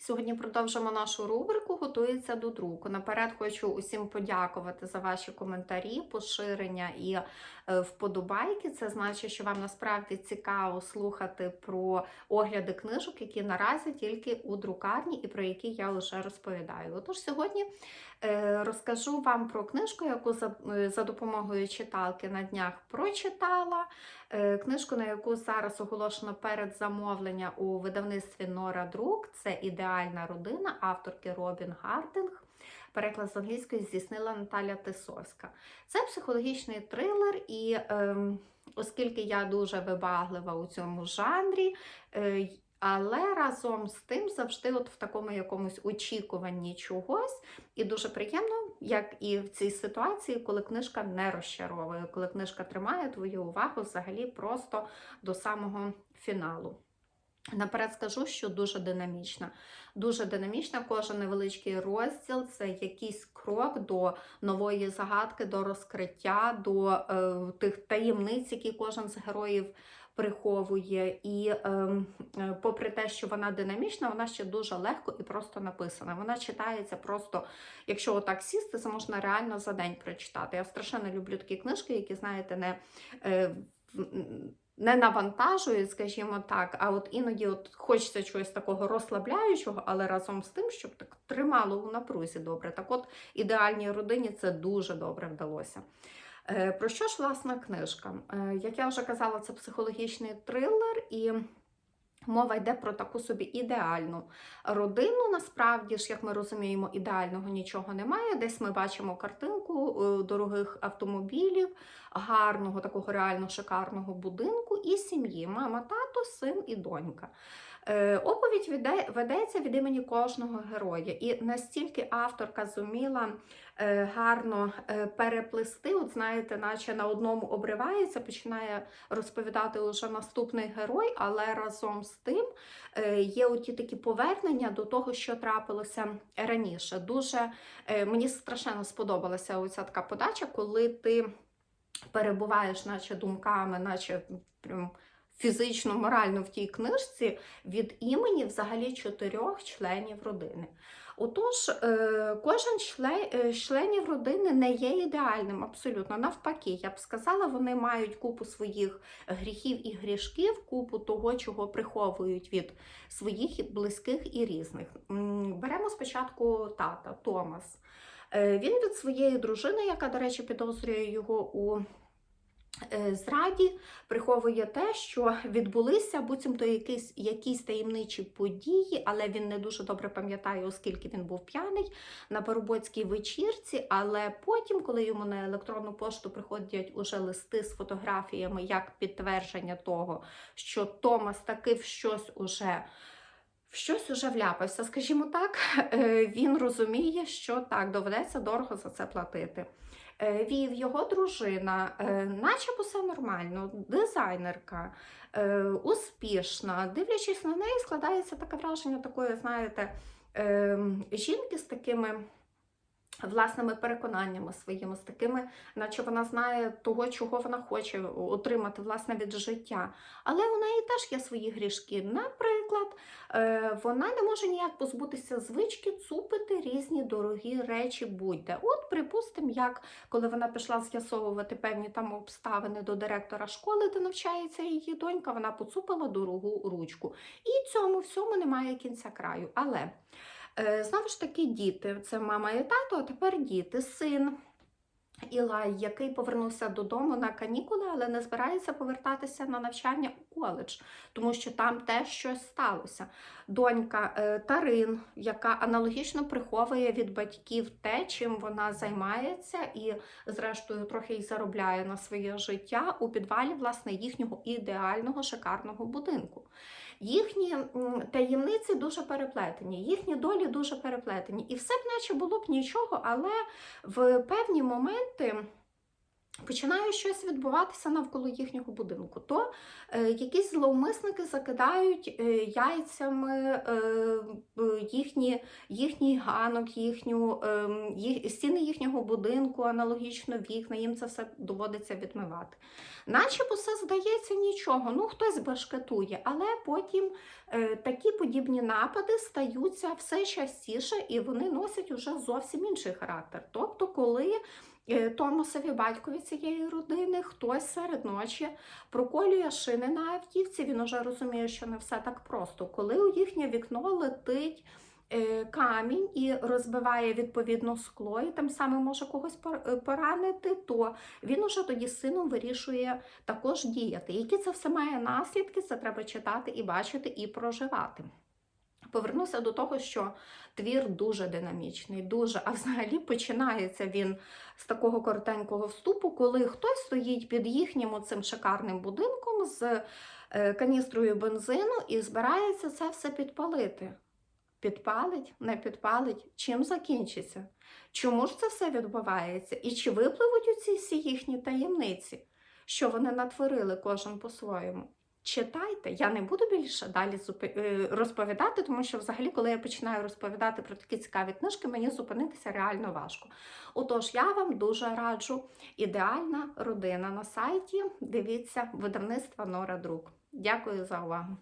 Сьогодні продовжимо нашу рубрику Готується до друку. Наперед хочу усім подякувати за ваші коментарі, поширення і е, вподобайки. Це значить, що вам насправді цікаво слухати про огляди книжок, які наразі тільки у друкарні і про які я вже розповідаю. Отож, сьогодні е, розкажу вам про книжку, яку за, е, допомогою читалки на днях прочитала. Книжку, на яку зараз оголошено передзамовлення у видавництві Нора Друк. Це ідеальна родина авторки Робін Гардинг. Переклад з англійської здійснила Наталя Тисовська. Це психологічний трилер, і ем, оскільки я дуже вибаглива у цьому жанрі, е, але разом з тим завжди от в такому якомусь очікуванні чогось. І дуже приємно, як і в цій ситуації, коли книжка не розчаровує, коли книжка тримає твою увагу взагалі просто до самого фіналу. Наперед скажу, що дуже динамічна. Дуже динамічна, кожен невеличкий розділ це якийсь крок до нової загадки, до розкриття, до е, тих таємниць, які кожен з героїв приховує. І е, е, попри те, що вона динамічна, вона ще дуже легко і просто написана. Вона читається просто, якщо отак сісти, це можна реально за день прочитати. Я страшенно люблю такі книжки, які, знаєте, не. Е, не навантажують, скажімо так, а от іноді от хочеться чогось такого розслабляючого, але разом з тим, щоб так тримало у напрузі добре. Так от ідеальній родині це дуже добре вдалося. Е, Про що ж власна книжка? Е, Як я вже казала, це психологічний трилер і. Мова йде про таку собі ідеальну родину. Насправді ж, як ми розуміємо, ідеального нічого немає. Десь ми бачимо картинку е, дорогих автомобілів, гарного, такого реально шикарного будинку і сім'ї. Мама, тато, син і донька. Е, Оповідь ведеться від імені кожного героя, і настільки авторка зуміла е, гарно е, переплести, от знаєте, наче на одному обривається, починає розповідати уже наступний герой, але разом з тим є оті такі повернення до того, що трапилося раніше. Дуже мені страшенно сподобалася оця така подача, коли ти перебуваєш, наче думками, наче прям фізично, морально в тій книжці від імені взагалі чотирьох членів родини. Отож, е, кожен е, членів родини не є ідеальним, абсолютно. Навпаки, я б сказала, вони мають купу своїх гріхів і грішків, купу того, чого приховують від своїх близьких і різних. Беремо спочатку тата Томас. Е, Він від своєї дружини, яка, до речі, підозрює його у е, зраді, приховує те, що відбулися буцімто якісь, якісь таємничі події, але він не дуже добре пам'ятає, оскільки він був п'яний на Парубоцькій вечірці. Але потім, коли йому на електронну пошту приходять уже листи з фотографіями як підтвердження того, що Томас таки щось уже. В щось уже вляпався, скажімо так, е, він розуміє, що так, доведеться дорого за це платити. Е, Вів, його дружина, начебто наче все нормально, дизайнерка, е, успішна. Дивлячись на неї, складається таке враження такої, знаєте, е, жінки з такими власними переконаннями своїми, з такими, наче вона знає того, чого вона хоче отримати власне від життя. Але у неї теж є свої грішки. Наприклад, е, вона не може ніяк позбутися звички цупити різні дорогі речі будь-де. От, припустимо, як коли вона пішла з'ясовувати певні там обставини до директора школи, де навчається її донька, вона поцупила дорогу ручку. І цьому всьому немає кінця краю. Але знову ж таки, діти це мама і тато, а тепер діти, син. Ілай, який повернувся додому на канікули, але не збирається повертатися на навчання у коледж, тому що там теж щось сталося. Донька е, Тарин, яка аналогічно приховує від батьків те, чим вона займається, і, зрештою, трохи й заробляє на своє життя у підвалі власне їхнього ідеального шикарного будинку. Їхні таємниці дуже переплетені, їхні долі дуже переплетені. І все б наче було б нічого, але в певні моменти Починає щось відбуватися навколо їхнього будинку. То е, якісь зловмисники закидають е, яйцями е, їхні, їхній ганок, їхню, е, їх, стіни їхнього будинку, аналогічно вікна, їм це все доводиться відмивати. Начебто все здається нічого, ну хтось башкетує, але потім е, такі подібні напади стаються все частіше і вони носять уже зовсім інший характер. Тобто, коли Томасові батькові цієї родини хтось серед ночі проколює шини на автівці, він уже розуміє, що не все так просто. Коли у їхнє вікно летить е, камінь і розбиває відповідно скло, і тим самим може когось е, поранити, то він уже тоді сином вирішує також діяти. Які це все має наслідки, це треба читати і бачити, і проживати. Повернуся до того, що твір дуже динамічний, дуже, а взагалі починається він з такого коротенького вступу, коли хтось стоїть під їхнім цим шикарним будинком з е, каністрою бензину і збирається це все підпалити. Підпалить, не підпалить, чим закінчиться? Чому ж це все відбувається? І чи випливуть у ці всі їхні таємниці, що вони натворили кожен по-своєму? Читайте, я не буду більше далі е, розповідати, тому що взагалі, коли я починаю розповідати про такі цікаві книжки, мені зупинитися реально важко. Отож, я вам дуже раджу ідеальна родина на сайті. Дивіться видавництва Нора Друк. Дякую за увагу.